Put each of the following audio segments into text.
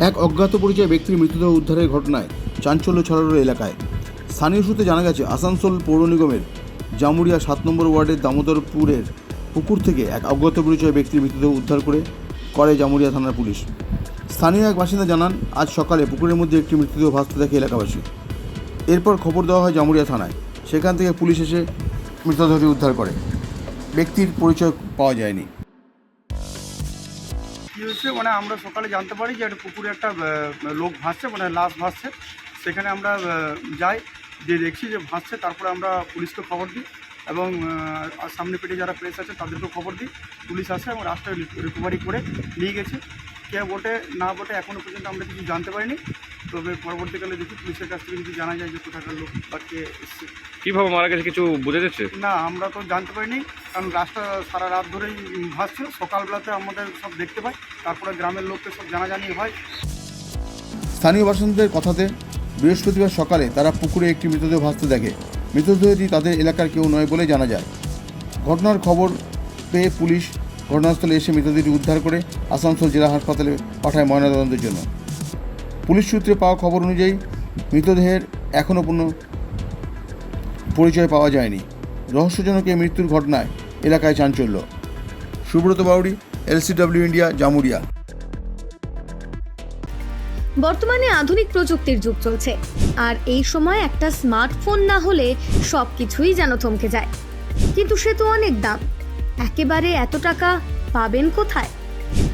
এক অজ্ঞাত পরিচয় ব্যক্তির মৃতদেহ উদ্ধারের ঘটনায় চাঞ্চল্য ছড়ালো এলাকায়। স্থানীয় সূত্রে জানা গেছে, আসানসোল পৌর নিগমের জামুরিয়া সাত নম্বর ওয়ার্ডের দামোদরপুরের পুকুর থেকে এক অজ্ঞাত পরিচয় ব্যক্তির মৃতদেহ উদ্ধার করে করে জামুরিয়া থানার পুলিশ। স্থানীয় এক বাসিন্দা জানান, আজ সকালে পুকুরের মধ্যে একটি মৃতদেহ ভাসতে দেখে এলাকাবাসী। এরপর খবর দেওয়া হয় জামুরিয়া থানায়। সেখান থেকে পুলিশ এসে মৃতদেহটি উদ্ধার করে। ব্যক্তির পরিচয় পাওয়া যায়নি। হয়েছে মানে আমরা সকালে জানতে পারি যে একটা পুকুরে একটা লোক ভাসছে মানে লাশ ভাসছে। সেখানে আমরা যাই যে দেখছি যে ভাসছে, তারপরে আমরা পুলিশকে খবর দিই এবং সামনে পেটে যারা প্রেস আছে, তাদেরকেও খবর দিই। পুলিশ আসে এবং রাস্তায় রিকভারি করে নিয়ে গেছে। কে বটে, না বটে এখনও পর্যন্ত আমরা কিছু জানতে পারিনি। তবে পরবর্তীকালে দেখি পুলিশের কাছ থেকে যদি জানা যায় যে কোথাকার লোক বা কে এসছে। কীভাবে মারা গেছে কিছু বোঝা যাচ্ছে না আমরা তো জানতে পারিনি কারণ রাস্তা সারা রাত ধরেই উম, ভাসছিল সকালবেলাতে আমাদের সব দেখতে পাই তারপরে গ্রামের লোককে সব জানাজানি হয়। স্থানীয় বাসিন্দাদের কথাতে বৃহস্পতিবার সকালে তারা পুকুরে একটি মৃতদেহ ভাসতে দেখে। মৃতদেহটি তাদের এলাকার কেউ নয় বলে জানা যায়। ঘটনার খবর পেয়ে পুলিশ ঘটনাস্থলে এসে মৃতদেহটি উদ্ধার করে আসানসোল জেলা হাসপাতালে পাঠায় ময়নাতদন্তের জন্য। পুলিশ সূত্রে পাওয়া খবর অনুযায়ী মৃতদেহের এখনও কোনো পরিচয় পাওয়া যায়নি। রহস্যজনক এই মৃত্যুর ঘটনায় এলাকায় চাঞ্চল্য। Subrata Bauri LCW India, Jamuria. বর্তমানে আধুনিক প্রযুক্তির যুগ চলছে। আর এই সময় একটা স্মার্টফোন না হলে সব কিছুই যেন থমকে যায়। কিন্তু সে তো অনেক দাম। একেবারে এত টাকা পাবেন কোথায়?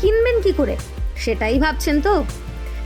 কিনবেন কি করে? সেটাই ভাবছেন তো?